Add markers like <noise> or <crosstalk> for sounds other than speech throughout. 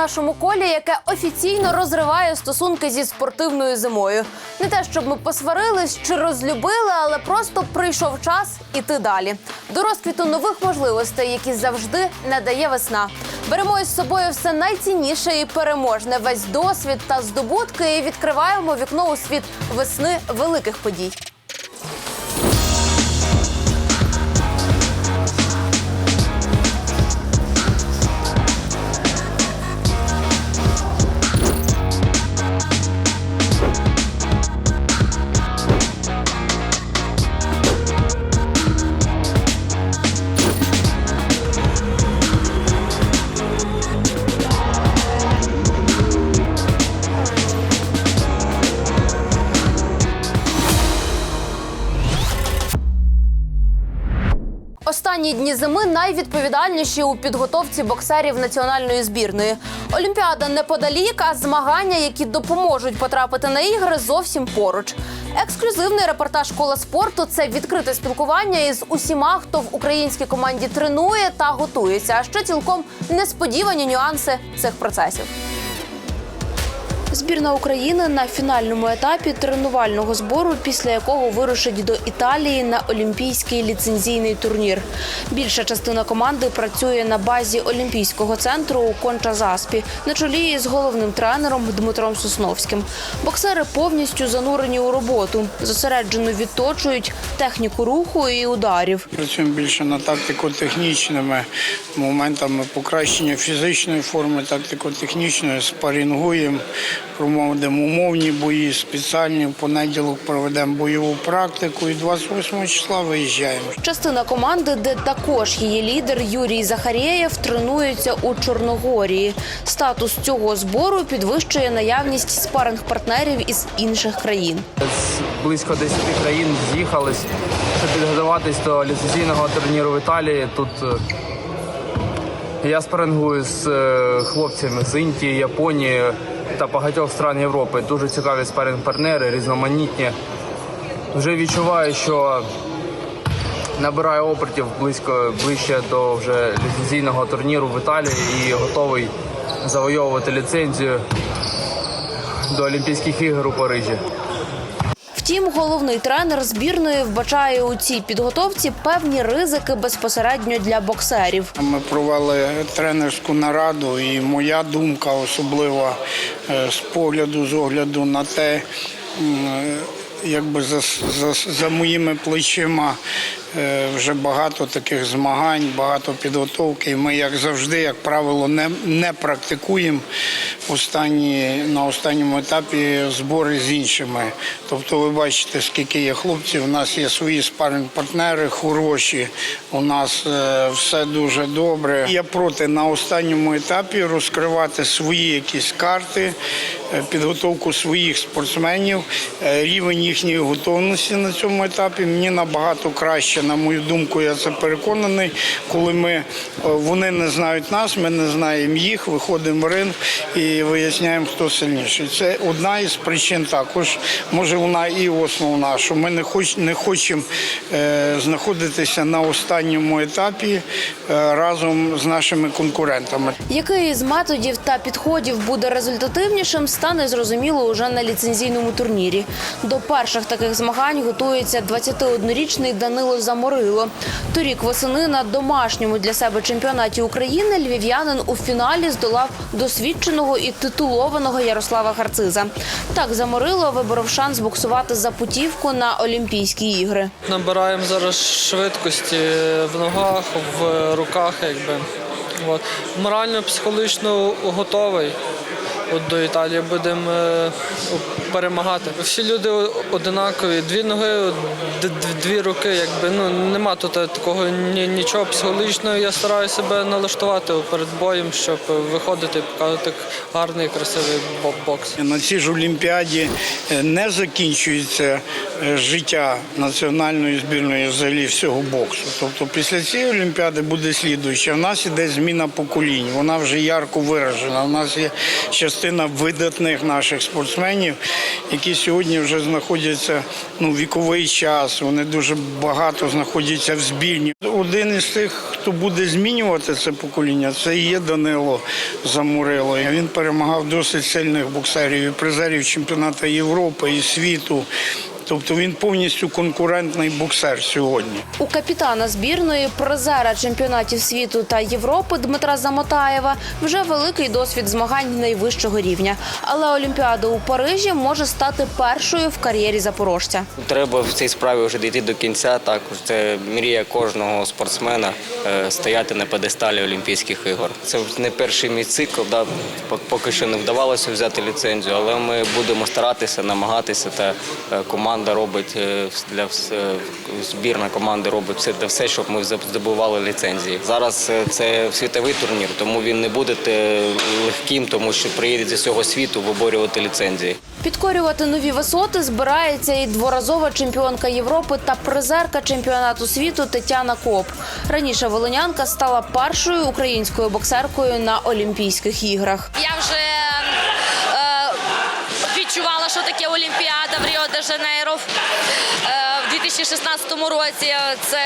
нашому колі, яке офіційно розриває стосунки зі спортивною зимою. Не те, щоб ми посварились чи розлюбили, але просто прийшов час іти далі. До розквіту нових можливостей, які завжди не дає весна. Беремо із собою все найцінніше і переможне, весь досвід та здобутки, і відкриваємо вікно у світ весни великих подій. Останні зими найвідповідальніші у підготовці боксерів національної збірної. Олімпіада неподалік, а змагання, які допоможуть потрапити на ігри, зовсім поруч. Ексклюзивний репортаж школа спорту це відкрите спілкування із усіма, хто в українській команді тренує та готується. А ще цілком несподівані нюанси цих процесів. Збірна України на фінальному етапі тренувального збору, після якого вирушить до Італії на олімпійський ліцензійний турнір. Більша частина команди працює на базі Олімпійського центру у Конча-Заспі на чолі з головним тренером Дмитром Сосновським. Боксери повністю занурені у роботу, зосереджено відточують техніку руху і ударів. Працюємо більше над тактико-технічними моментами покращення фізичної форми, тактико-технічної, спарінгуємо, проводимо умовні бої, спеціальні. В понеділок проведемо бойову практику і 28 числа виїжджаємо. Частина команди, де також її лідер Юрій Захарєєв, тренується у Чорногорії. Статус цього збору підвищує наявність спаринг-партнерів із інших країн. З близько 10 країн з'їхались, щоб підготуватись до ліцензійного турніру в Італії. Тут е, я спарингую з е, хлопцями з Індії, Японії та багатьох стран Європи. Дуже цікаві спаринг-партнери, різноманітні. Вже відчуваю, що набираю опортів близько ближче до вже ліцензійного турніру в Італії і готовий завойовувати ліцензію до Олімпійських ігор у Парижі. Втім, головний тренер збірної вбачає у цій підготовці певні ризики безпосередньо для боксерів. Ми провели тренерську нараду, і моя думка особливо е, з погляду, з огляду на те, е, якби за, за, за моїми плечима вже багато таких змагань, багато підготовки. Ми, як завжди, як правило, не, не практикуємо останні, на останньому етапі збори з іншими. Тобто, ви бачите, скільки є хлопців. У нас є свої спаринг-партнери, хороші. У нас е, все дуже добре. Я проти на останньому етапі розкривати свої якісь карти, е, підготовку своїх спортсменів, е, рівень їхньої готовності на цьому етапі мені набагато краще, на мою думку, я це переконаний. Коли ми е, вони не знають нас, ми не знаємо їх, виходимо в ринг і виясняємо, хто сильніший. Це одна із причин також, може вона і основна, що ми не хоч не хочемо е, знаходитися на останньому етапі е, разом з нашими конкурентами. Який із методів та підходів буде результативнішим, стане зрозуміло уже на ліцензійному турнірі. До перших таких змагань готується 21-річний Данило Заморило. Торік восени на домашньому для себе чемпіонаті України львів'янин у фіналі здолав досвідченого і титулованого Ярослава Харциза. Так Заморило виборов шанс боксувати за путівку на Олімпійські ігри. Набираємо зараз швидкості в ногах, в руках, якби. От. Морально, психологічно готовий. От до Італії будемо е, перемагати. Всі люди одинакові, дві ноги, дві руки, якби ну нема тут такого нічого психологічного. Я стараюся себе налаштувати перед боєм, щоб виходити і показати гарний, красивий бокс. На цій ж Олімпіаді е, не закінчується е, життя національної збірної взагалі всього боксу. Тобто після цієї Олімпіади буде слідуюча. У нас іде зміна поколінь. Вона вже ярко виражена. У нас є частина частина видатних наших спортсменів, які сьогодні вже знаходяться ну, віковий час. Вони дуже багато знаходяться в збірні. Один із тих, хто буде змінювати це покоління, це є Данило Замурило. Він перемагав досить сильних боксерів і призерів чемпіонату Європи і світу. Тобто він повністю конкурентний боксер сьогодні. У капітана збірної призера чемпіонатів світу та Європи Дмитра Замотаєва вже великий досвід змагань найвищого рівня. Але Олімпіада у Парижі може стати першою в кар'єрі запорожця. Треба в цій справі вже дійти до кінця. Також це мрія кожного спортсмена е, стояти на педесталі Олімпійських ігор. Це не перший мій цикл. Да, поки що не вдавалося взяти ліцензію, але ми будемо старатися, намагатися. Та е, команда робить е, для е, збірна команда робить все для все, щоб ми здобували ліцензії. Зараз е, це світовий турнір, тому він не буде легким, тому що приїде зі всього світу виборювати ліцензії. Підкорювати нові висоти збирається і дворазова чемпіонка Європи та призерка чемпіонату світу Тетяна Коп. Раніше волинянка стала першою українською боксеркою на Олімпійських іграх. Я вже що таке Олімпіада в Ріо де Жанейро е, в 2016 році. Це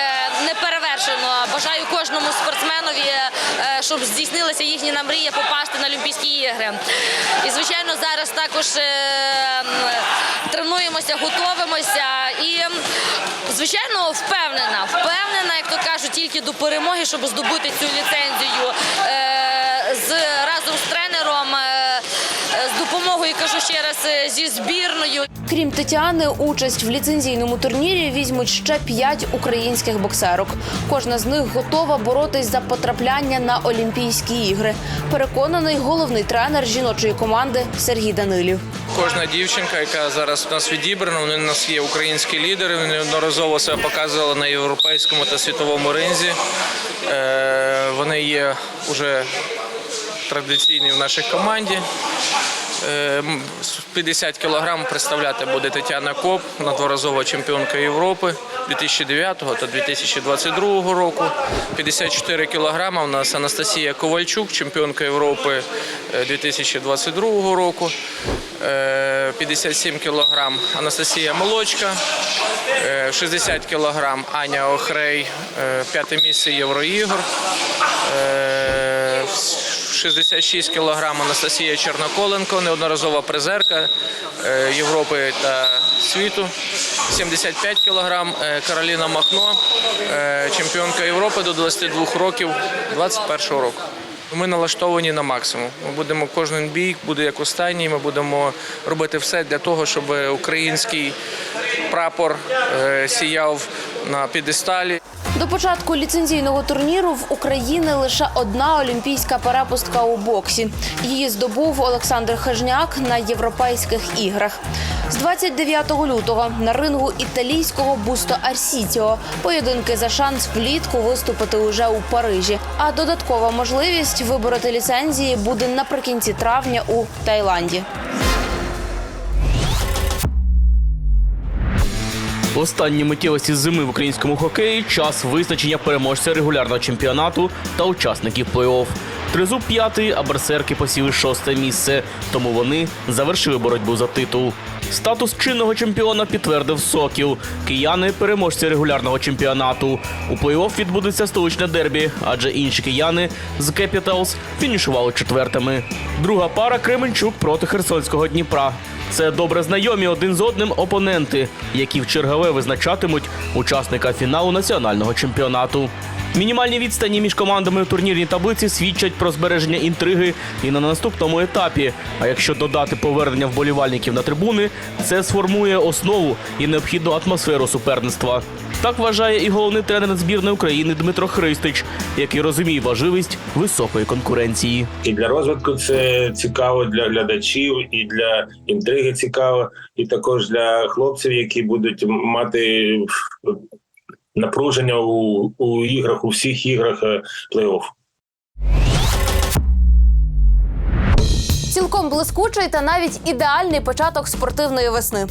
не перевершено. Бажаю кожному спортсменові, е, щоб здійснилася їхня мрія попасти на Олімпійські ігри. І звичайно, зараз також е, тренуємося, готовимося і. Звичайно, впевнена, впевнена, як то кажуть, тільки до перемоги, щоб здобути цю ліцензію з разом з тренером, допомогою кажу ще раз е, зі збірною. Крім Тетяни, участь в ліцензійному турнірі візьмуть ще п'ять українських боксерок. Кожна з них готова боротись за потрапляння на Олімпійські ігри. Переконаний головний тренер жіночої команди Сергій Данилів. Кожна дівчинка, яка зараз у нас відібрана, вони у нас є українські лідери. Вони неодноразово себе показували на європейському та світовому ринзі. Е, Вони є вже традиційні в нашій команді. Е, м, з 50 кілограм представляти буде Тетяна Коп, надворазова чемпіонка Європи 2009 та 2022 року. 54 кілограма у нас Анастасія Ковальчук, чемпіонка Європи е, 2022 року. Е, 57 кілограм Анастасія Молочка, Е, 60 кілограм Аня Охрей, е, п'яте місце Євроігор. Е, 66 кілограм Анастасія Черноколенко, неодноразова призерка е, Європи та світу. 75 кілограм е, Кароліна Махно, е, чемпіонка Європи до 22 років 21 року. Ми налаштовані на максимум. Ми будемо кожен бій буде як останній. Ми будемо робити все для того, щоб український прапор сіяв на підесталі. До початку ліцензійного турніру в Україні лише одна олімпійська перепустка у боксі. Її здобув Олександр Хижняк на європейських іграх. З 29 лютого на рингу італійського Бусто Арсітіо поєдинки за шанс влітку виступити уже у Парижі. А додаткова можливість вибороти ліцензії буде наприкінці травня у Таїланді. Останні миттєвості зими в українському хокеї час визначення переможця регулярного чемпіонату та учасників плей-офф. Тризуб п'ятий, а берсерки посіли шосте місце, тому вони завершили боротьбу за титул. Статус чинного чемпіона підтвердив Сокіл. Кияни переможці регулярного чемпіонату. У плей-офф відбудеться столичне дербі, адже інші кияни з Кепіталс фінішували четвертими. Друга пара Кременчук проти Херсонського Дніпра. Це добре знайомі один з одним опоненти, які в чергове визначатимуть учасника фіналу національного чемпіонату. Мінімальні відстані між командами у турнірній таблиці свідчать про збереження інтриги і на наступному етапі. А якщо додати повернення вболівальників на трибуни, це сформує основу і необхідну атмосферу суперництва. Так вважає і головний тренер збірної України Дмитро Христич, який розуміє важливість високої конкуренції. І для розвитку це цікаво для глядачів, і для інтриги цікаво, і також для хлопців, які будуть мати напруження у, у іграх, у всіх іграх е, плей-офф. Цілком блискучий та навіть ідеальний початок спортивної весни.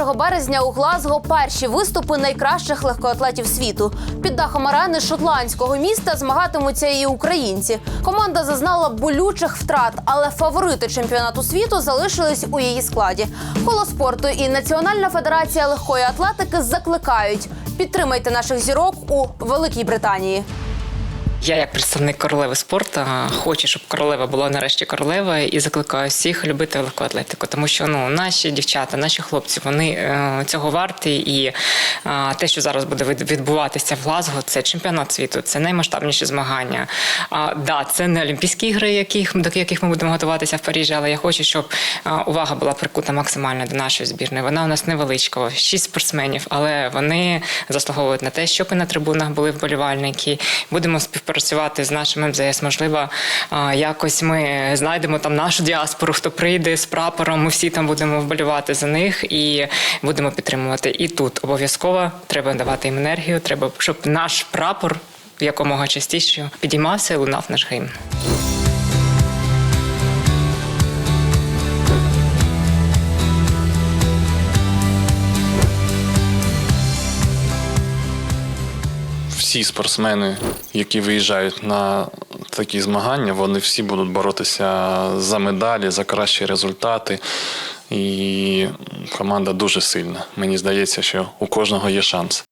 1 березня у Глазго перші виступи найкращих легкоатлетів світу. Під дахом арени шотландського міста змагатимуться і українці. Команда зазнала болючих втрат, але фаворити чемпіонату світу залишились у її складі. Коло спорту і Національна федерація легкої атлетики закликають: підтримайте наших зірок у Великій Британії. Я, як представник королеви спорту, хочу, щоб королева була нарешті королева, і закликаю всіх любити легку атлетику, тому що ну наші дівчата, наші хлопці, вони е, цього варті. І те, що зараз буде від- відбуватися в Глазго, це чемпіонат світу, це наймасштабніші змагання. А да, це не Олімпійські ігри, яких до яких ми будемо готуватися в Парижі, але я хочу, щоб увага була прикута максимально до нашої збірної. Вона у нас невеличка, шість спортсменів, але вони заслуговують на те, щоб і на трибунах були вболівальники. Будемо співпрацювати з нашим МЗС. Можливо, якось ми знайдемо там нашу діаспору, хто прийде з прапором. Ми всі там будемо вболівати за них і будемо підтримувати. І тут обов'язково треба давати їм енергію. Треба, щоб наш прапор якомога частіше підіймався і лунав наш гімн. Всі спортсмени, які виїжджають на такі змагання, вони всі будуть боротися за медалі, за кращі результати. І команда дуже сильна. Мені здається, що у кожного є шанс.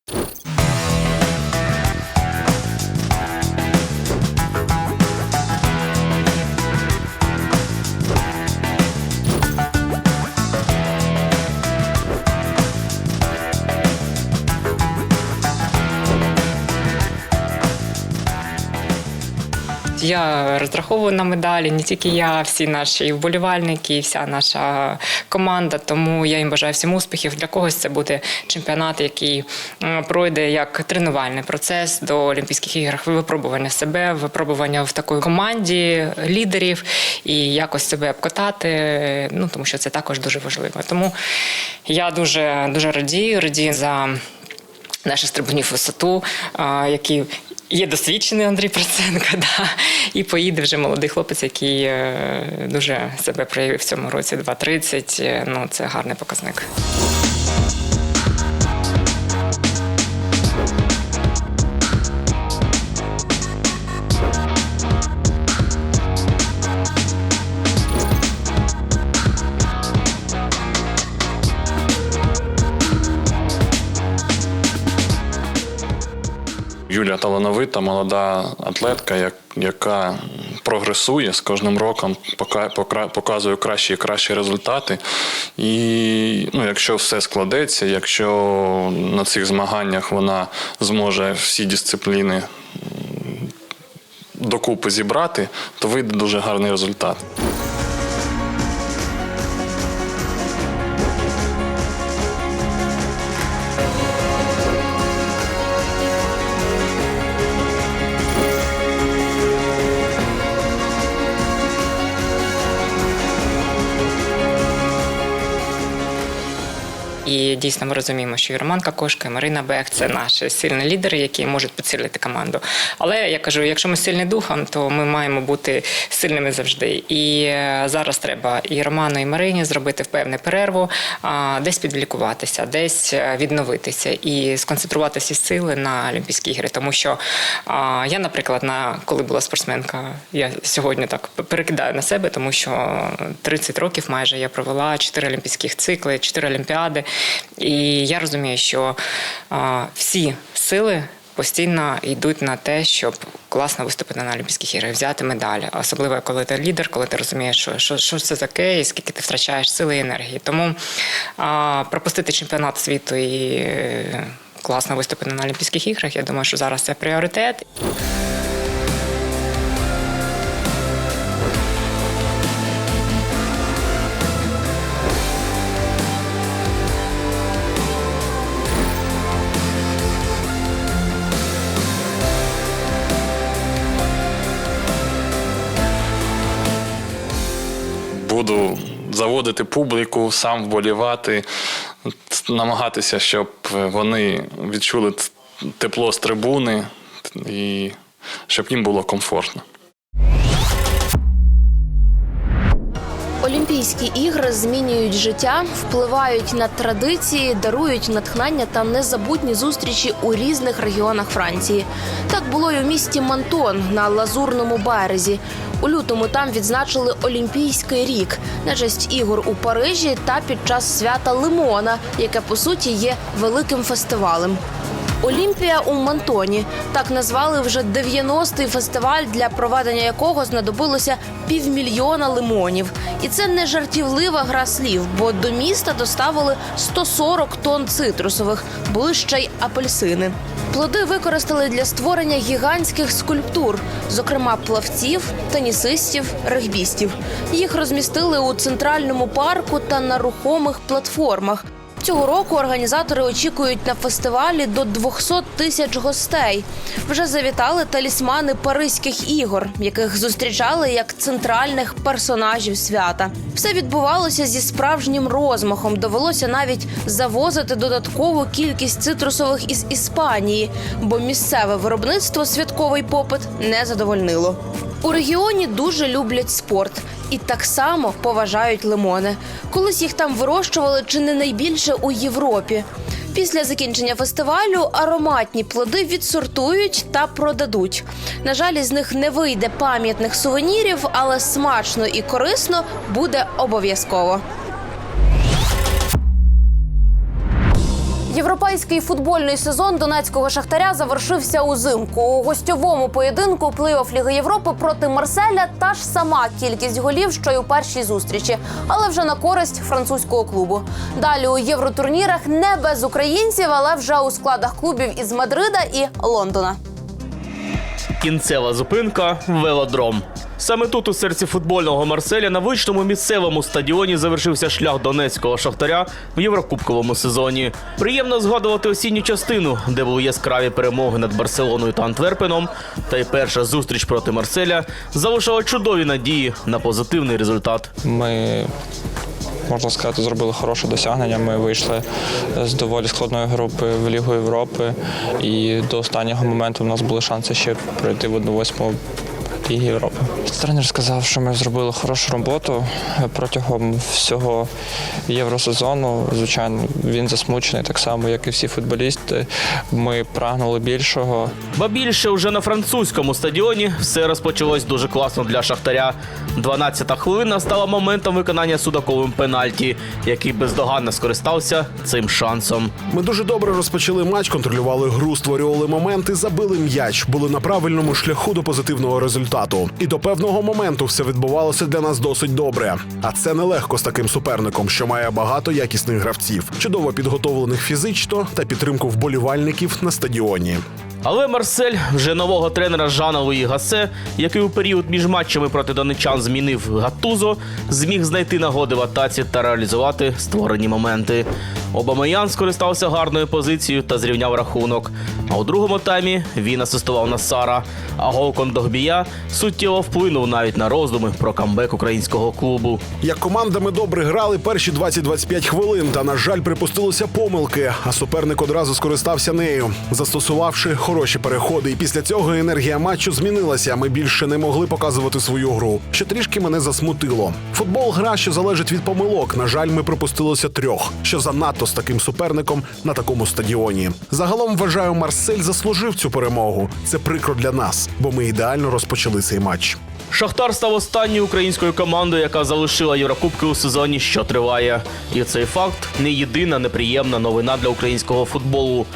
Я розраховую на медалі, не тільки я, всі наші вболівальники, вся наша команда. Тому я їм бажаю всім успіхів. Для когось це буде чемпіонат, який пройде як тренувальний процес до Олімпійських ігор, випробування себе, випробування в такої команді лідерів і якось себе обкатати. Ну тому що це також дуже важливо. Тому я дуже дуже радію, радію за наших стрибунів висоту, які є досвідчений Андрій Проценко, <laughs> да, і поїде вже молодий хлопець, який е, дуже себе проявив в цьому році 2.30. Е, Ну, це гарний показник. Талановита, молода атлетка, як- яка прогресує з кожним роком, показує кращі і кращі результати. І ну, якщо все складеться, якщо на цих змаганнях вона зможе всі дисципліни докупи зібрати, то вийде дуже гарний результат. อี Дійсно ми розуміємо, що і Роман Кокошка, і Марина Бех це наші сильні лідери, які можуть підсилити команду. Але я кажу, якщо ми сильні духом, то ми маємо бути сильними завжди. І е, зараз треба і Роману, і Марині зробити певну перерву, десь підлікуватися, десь е, відновитися і сконцентрувати всі сили на Олімпійські ігри. Тому що я, наприклад, на коли була спортсменка, я сьогодні так перекидаю на себе, тому що 30 років майже я провела 4 олімпійських цикли, 4 олімпіади. І я розумію, що всі сили. Постійно йдуть на те, щоб класно виступити на Олімпійських іграх, взяти медалі. Особливо коли ти лідер, коли ти розумієш, що, що, що це таке, і скільки ти втрачаєш сили і енергії. Тому а, пропустити чемпіонат світу і е, класно виступити на Олімпійських іграх, я думаю, що зараз це пріоритет. Заводити публіку, сам вболівати, намагатися, щоб вони відчули тепло з трибуни і щоб їм було комфортно. Олімпійські ігри змінюють життя, впливають на традиції, дарують натхнення та незабутні зустрічі у різних регіонах Франції. Так було й у місті Мантон на Лазурному березі. У лютому там відзначили Олімпійський рік на честь ігор у Парижі та під час свята Лимона, яке по суті є великим фестивалем. Олімпія у Монтоні так назвали вже 90-й фестиваль, для проведення якого знадобилося півмільйона лимонів. І це не жартівлива гра слів, бо до міста доставили 140 тонн цитрусових, були ще й апельсини. Плоди використали для створення гігантських скульптур, зокрема плавців, тенісистів, регбістів. Їх розмістили у центральному парку та на рухомих платформах. Цього року організатори очікують на фестивалі до 200 тисяч гостей. Вже завітали талісмани Паризьких ігор, яких зустрічали як центральних персонажів свята. Все відбувалося зі справжнім розмахом. Довелося навіть завозити додаткову кількість цитрусових із Іспанії, бо місцеве виробництво святковий попит не задовольнило. У регіоні дуже люблять спорт і так само поважають лимони. Колись їх там вирощували чи не найбільше у Європі. Після закінчення фестивалю ароматні плоди відсортують та продадуть. На жаль, із них не вийде пам'ятних сувенірів, але смачно і корисно буде обов'язково. Європейський футбольний сезон донецького шахтаря завершився узимку. У гостьовому поєдинку плей-офф Ліги Європи проти Марселя та ж сама кількість голів, що й у першій зустрічі, але вже на користь французького клубу. Далі у євротурнірах не без українців, але вже у складах клубів із Мадрида і Лондона. Кінцева зупинка велодром. Саме тут, у серці футбольного Марселя, на вичному місцевому стадіоні завершився шлях донецького шахтаря в єврокубковому сезоні. Приємно згадувати осінню частину, де були яскраві перемоги над Барселоною та Антверпеном. Та й перша зустріч проти Марселя залишала чудові надії на позитивний результат. Ми, можна сказати, зробили хороше досягнення. Ми вийшли з доволі складної групи в Лігу Європи, і до останнього моменту у нас були шанси ще пройти в 1-8 Ліги Європи. Тренер сказав, що ми зробили хорошу роботу протягом всього євросезону. Звичайно, він засмучений так само, як і всі футболісти. Ми прагнули більшого. Ба більше вже на французькому стадіоні все розпочалось дуже класно для шахтаря. 12-та хвилина стала моментом виконання судаковим пенальті, який бездоганно скористався цим шансом. Ми дуже добре розпочали матч, контролювали гру, створювали моменти, забили м'яч, були на правильному шляху до позитивного результату. І до певного моменту все відбувалося для нас досить добре. А це нелегко з таким суперником, що має багато якісних гравців, чудово підготовлених фізично та підтримку вболівальників на стадіоні. Але Марсель вже нового тренера Жана Луї Гасе, який у період між матчами проти донечан змінив Гатузо, зміг знайти нагоди в атаці та реалізувати створені моменти. Обамаян скористався гарною позицією та зрівняв рахунок. А у другому таймі він асистував на Сара. А гол Кондогбія суттєво вплинув навіть на роздуми про камбек українського клубу. Як команда ми добре грали перші 20-25 хвилин, та на жаль, припустилися помилки. А суперник одразу скористався нею, застосувавши хороші переходи. І після цього енергія матчу змінилася. Ми більше не могли показувати свою гру, що трішки мене засмутило. Футбол гра, що залежить від помилок. На жаль, ми пропустилося трьох, що занадто з таким суперником на такому стадіоні. Загалом вважаю, Марсель заслужив цю перемогу. Це прикро для нас, бо ми ідеально розпочали цей матч. Шахтар став останньою українською командою, яка залишила Єврокубки у сезоні, що триває. І цей факт не єдина неприємна новина для українського футболу.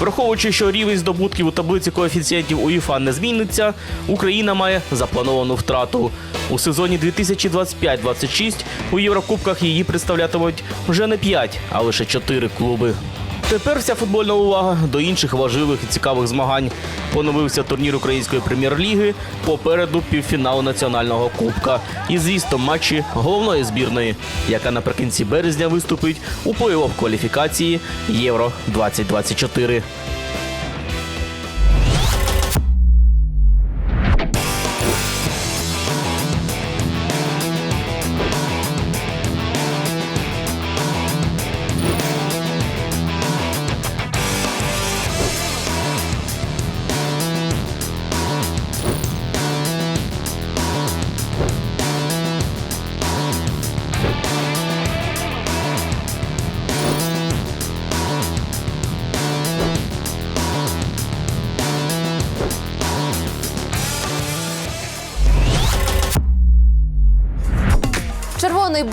Враховуючи, що рівень здобутків у таблиці коефіцієнтів УЄФА не зміниться, Україна має заплановану втрату. У сезоні 2025-26 у Єврокубках її представлятимуть вже не 5, а лише 4 клуби. Тепер вся футбольна увага до інших важливих і цікавих змагань. Поновився турнір української прем'єр-ліги, попереду півфіналу національного кубка. І звісно, матчі головної збірної, яка наприкінці березня виступить у плей-офф кваліфікації Євро 2024.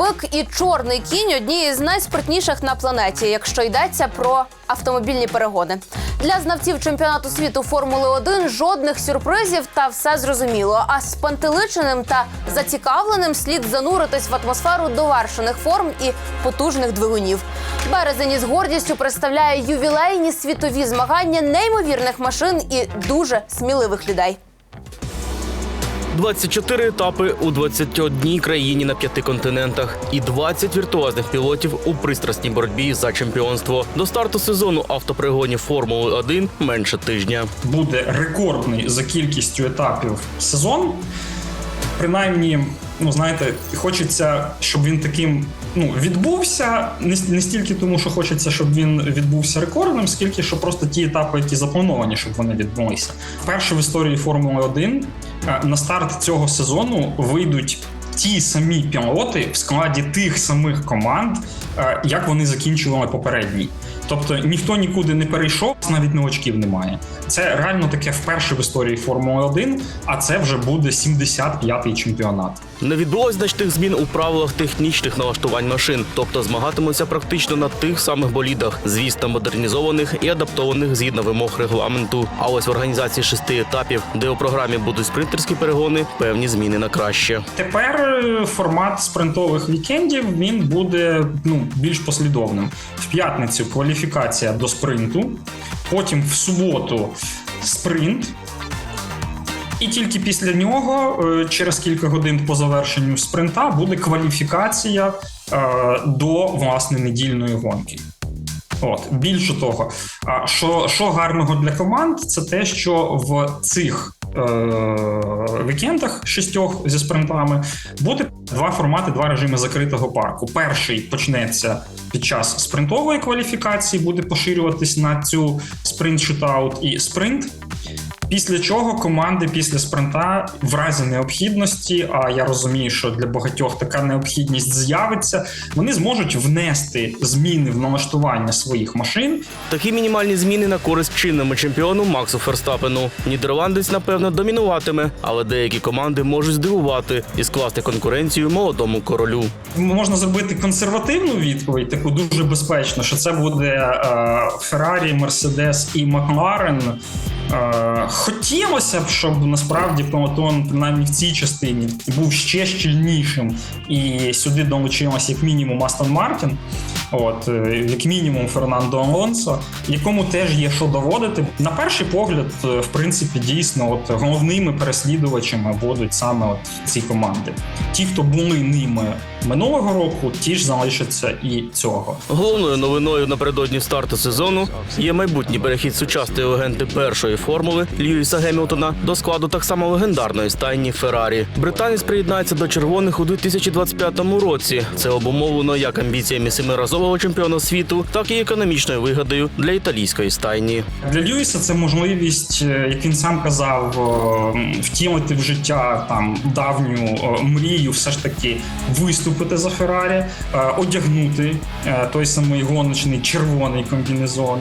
Бик і чорний кінь одні із найспритніших на планеті, якщо йдеться про автомобільні перегони. Для знавців чемпіонату світу Формули 1 жодних сюрпризів та все зрозуміло. А з пантеличеним та зацікавленим слід зануритись в атмосферу довершених форм і потужних двигунів. Березень із гордістю представляє ювілейні світові змагання неймовірних машин і дуже сміливих людей. 24 етапи у 21 країні на п'яти континентах і 20 віртуозних пілотів у пристрасній боротьбі за чемпіонство. До старту сезону автопригонів Формули 1 менше тижня. буде рекордний за кількістю етапів сезон. Принаймні, ну знаєте, хочеться, щоб він таким ну, відбувся. Не, стільки тому, що хочеться, щоб він відбувся рекордним, скільки що просто ті етапи, які заплановані, щоб вони відбулися. Вперше в історії Формули 1 е, на старт цього сезону вийдуть. Ті самі пілоти в складі тих самих команд, е, як вони закінчували попередній. Тобто ніхто нікуди не перейшов, навіть новачків немає. Це реально таке вперше в історії Формули 1, а це вже буде 75-й чемпіонат. Не відбулось значних змін у правилах технічних налаштувань машин, тобто змагатимуться практично на тих самих болідах, звісно, модернізованих і адаптованих згідно вимог регламенту. А ось в організації шести етапів, де у програмі будуть спринтерські перегони, певні зміни на краще. Тепер е, формат спринтових вікендів він буде ну більш послідовним. В п'ятницю кваліфікація до спринту, потім в суботу спринт. І тільки після нього, е, через кілька годин по завершенню спринта, буде кваліфікація е, до власне недільної гонки. От більше того, що, що гарного для команд, це те, що в цих вікендах шістьох зі спринтами буде два формати, два режими закритого парку. Перший почнеться під час спринтової кваліфікації, буде поширюватись на цю спринт-шутаут і спринт. Після чого команди після спринта в разі необхідності, а я розумію, що для багатьох така необхідність з'явиться, вони зможуть внести зміни в налаштування своїх машин Такі мінімальні зміни на користь чинному чемпіону Максу Ферстапену. Нідерландець, напевно, домінуватиме, але деякі команди можуть здивувати і скласти конкуренцію молодому королю. можна зробити консервативну відповідь, таку дуже безпечну, що це буде Феррарі, Мерседес і Макларен. Хотілося б, щоб насправді пелотон, принаймні в цій частині, був ще щільнішим, і сюди долучилось як мінімум Астон Мартін. От е, як мінімум Фернандо Алонсо, якому теж є що доводити. На перший погляд, е, в принципі, дійсно, от головними переслідувачами будуть саме от ці команди. Ті, хто були ними минулого року, ті ж залишаться і цього. Головною новиною напередодні старту сезону є майбутній перехід сучасної легенди першої формули Льюіса Гемілтона до складу так само легендарної стайні Феррарі. Британець приєднається до червоних у 2025 році. Це обумовлено як амбіціями семиразового чемпіона світу, так і економічною вигодою для італійської стайні. Для Льюіса це можливість, е, як він сам казав, е, втілити в життя там давню е, мрію, все ж таки виступити за Феррарі, одягнути той самий гоночний червоний комбінезон.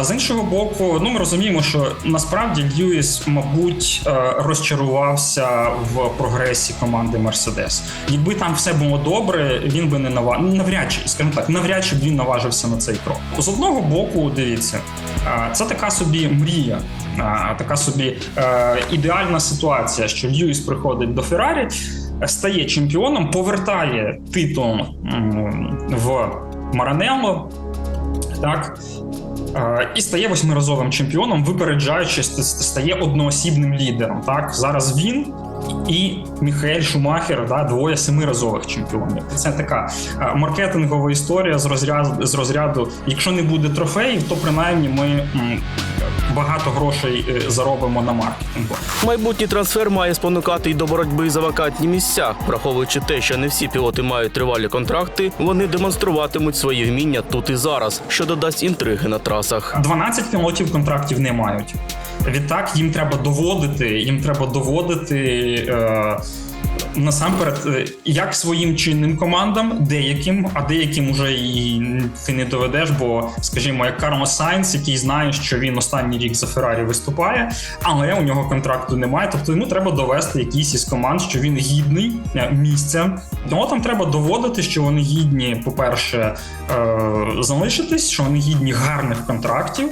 З іншого боку, ну ми розуміємо, що насправді Льюіс, мабуть, е, розчарувався в прогресі команди Мерседес. Якби там все було добре, він би не нава... навряд чи, скажімо так, навряд чи б він наважився на цей крок. З одного боку, дивіться, е, це така собі мрія, е, така собі ідеальна ситуація, що Льюіс приходить до Феррарі, стає чемпіоном, повертає титул в Маранелло. Так, і стає восьмиразовим чемпіоном, випереджаючи, стає одноосібним лідером. Так зараз він і Міхаель Шумахер, да, двоє семиразових чемпіонів. Це така е, маркетингова історія з розряду з розряду. Якщо не буде трофеїв, то принаймні ми багато грошей е, заробимо на маркетингу. Майбутній трансфер має спонукати й до боротьби за вакантні місця, враховуючи те, що не всі пілоти мають тривалі контракти, вони демонструватимуть свої вміння тут і зараз, що додасть інтриги на трасах. 12 пілотів контрактів не мають. Відтак їм треба доводити, їм треба доводити. Е, насамперед е, як своїм чинним командам, деяким, а деяким уже і ти не доведеш, бо, скажімо, як Карлос Сайнс, який знає, що він останній рік за Феррарі виступає, але у нього контракту немає. Тобто йому треба довести якийсь із команд, що він гідний е, місця. Тому там треба доводити, що вони гідні, по-перше, е, залишитись, що вони гідні гарних контрактів.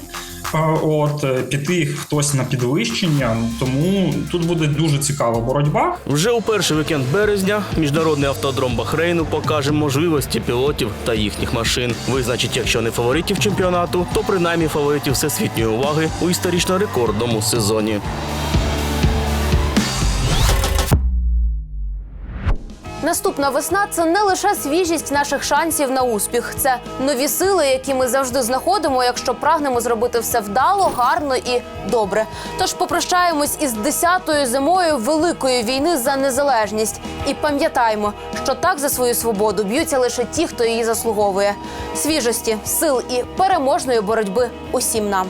От е, піти хтось на підвищення, тому тут буде дуже цікава боротьба. Вже у перший вікенд березня міжнародний автодром Бахрейну покаже можливості пілотів та їхніх машин. Визначить, якщо не фаворитів чемпіонату, то принаймні фаворитів всесвітньої уваги у історично рекордному сезоні. Наступна весна це не лише свіжість наших шансів на успіх, це нові сили, які ми завжди знаходимо, якщо прагнемо зробити все вдало, гарно і добре. Тож попрощаємось із десятою зимою великої війни за незалежність і пам'ятаємо, що так за свою свободу б'ються лише ті, хто її заслуговує. Свіжості, сил і переможної боротьби усім нам.